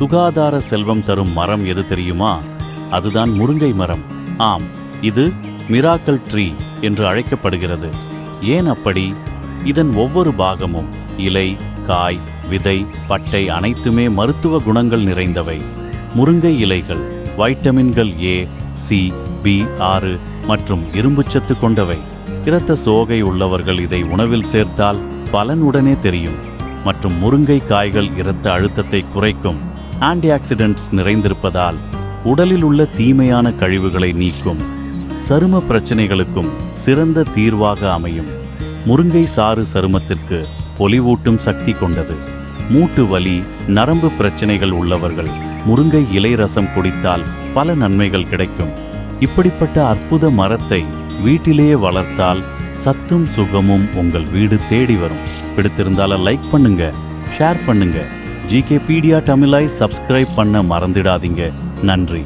சுகாதார செல்வம் தரும் மரம் எது தெரியுமா? அதுதான் முருங்கை மரம். ஆம் இது மிராக்கல் ட்ரீ என்று அழைக்கப்படுகிறது. ஏன் அப்படி? இதன் ஒவ்வொரு பாகமும் இலை காய் விதை பட்டை அனைத்துமே மருத்துவ குணங்கள் நிறைந்தவை. முருங்கை இலைகள் வைட்டமின்கள் ஏ சி பி ஆறு மற்றும் இரும்புச்சத்து கொண்டவை. இரத்த சோகை உள்ளவர்கள் இதை உணவில் சேர்த்தால் பலன் உடனே தெரியும். மற்றும் முருங்கை காய்கள் இரத்த அழுத்தத்தை குறைக்கும். ஆன்டி ஆக்சிடென்ட்ஸ் நிறைந்திருப்பதால் உடலில் உள்ள தீமையான கழிவுகளை நீக்கும் சரும பிரச்சனைகளுக்கும் சிறந்த தீர்வாக அமையும். முருங்கை சாறு சருமத்திற்கு பொலிவூட்டும் சக்தி கொண்டது. மூட்டு வலி நரம்பு பிரச்சனைகள் உள்ளவர்கள் முருங்கை இலை ரசம் குடித்தால் பல நன்மைகள் கிடைக்கும். இப்படிப்பட்ட அற்புத மரத்தை வீட்டிலேயே வளர்த்தால் சத்தும் சுகமும் உங்கள் வீடு தேடி வரும். பிடித்திருந்தால லைக் பண்ணுங்க ஷேர் பண்ணுங்கள் ஜிகே பீடியா தமிழாய் சப்ஸ்கிரைப் பண்ண மறந்துடாதீங்க. நன்றி.